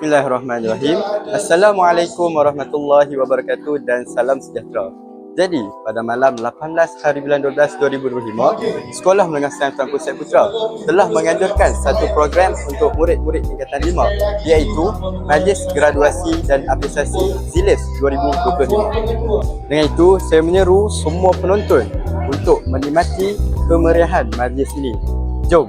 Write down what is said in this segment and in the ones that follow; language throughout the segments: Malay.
Bismillahirrahmanirrahim. Assalamualaikum warahmatullahi wabarakatuh dan salam sejahtera. Jadi, pada malam 18 hari bulan 12 2025, Sekolah Menengah Sains Tuan Pusat Putra telah menganjurkan satu program untuk murid-murid tingkatan 5 iaitu Majlis Graduasi dan Apresiasi ZILIS 2025. Dengan itu, saya menyeru semua penonton untuk menikmati kemeriahan majlis ini. Jom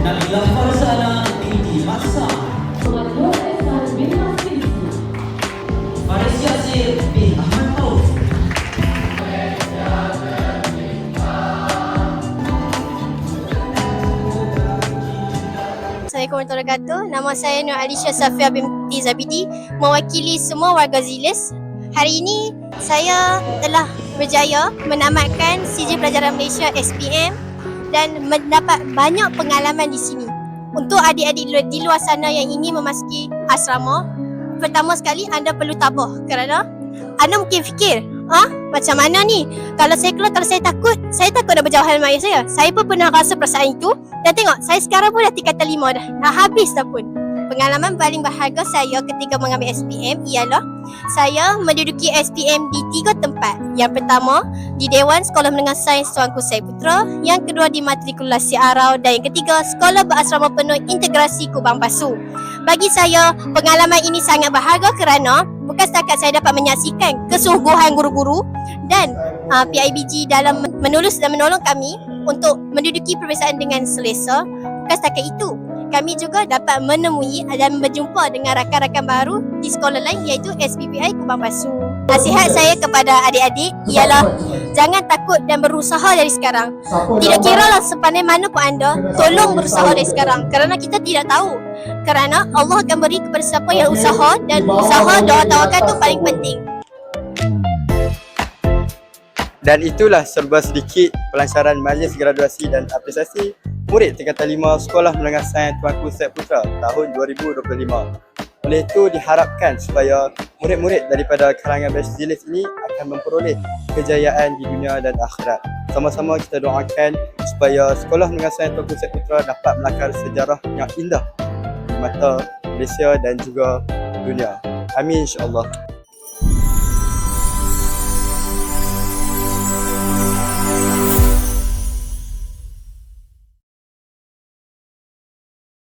Nabila Farzana binti Masa Assalamualaikum warahmatullahi wabarakatuh. Nama saya Nur Alisha Safia binti Zabidi, mewakili semua warga Zilis. Hari ini saya telah berjaya menamatkan Sijil Pelajaran Malaysia SPM dan mendapat banyak pengalaman di sini. Untuk adik-adik di luar sana yang ingin memasuki asrama, pertama sekali anda perlu tabah kerana anda mungkin fikir, ah macam mana ni? Kalau saya keluar, kalau saya takut, saya takut nak berjauhan dengan ayah saya. Saya pun pernah rasa perasaan itu dan tengok, saya sekarang pun dah tingkatan lima dah. Dah habis dah pun. Pengalaman paling berharga saya ketika mengambil SPM ialah saya menduduki SPM di tiga tempat. Yang pertama, di Dewan Sekolah Menengah Sains Tuanku Syed Putra. Yang kedua, di Matrikulasi Arau. Dan yang ketiga, Sekolah Berasrama Penuh Integrasi Kubang Pasu. Bagi saya, pengalaman ini sangat berharga kerana bukan setakat saya dapat menyaksikan kesungguhan guru-guru dan uh, PIBG dalam menulis dan menolong kami untuk menduduki peperiksaan dengan selesa. Bukan setakat itu, kami juga dapat menemui dan berjumpa dengan rakan-rakan baru di sekolah lain iaitu SPPI Kubang Pasu. Nasihat saya kepada adik-adik ialah jangan takut dan berusaha dari sekarang. Tidak kira lah sepandai mana pun anda, tolong berusaha dari sekarang kerana kita tidak tahu. Kerana Allah akan beri kepada siapa yang usaha dan usaha doa tawakal tu paling penting. Dan itulah serba sedikit pelancaran majlis graduasi dan apresiasi murid tingkatan 5 Sekolah Menengah Sains Tuanku Syed Putra tahun 2025. Oleh itu diharapkan supaya murid-murid daripada kalangan batch Zilis ini akan memperoleh kejayaan di dunia dan akhirat. Sama-sama kita doakan supaya Sekolah Menengah Sains Tuanku Syed Putra dapat melakar sejarah yang indah di mata Malaysia dan juga dunia. Amin insyaAllah.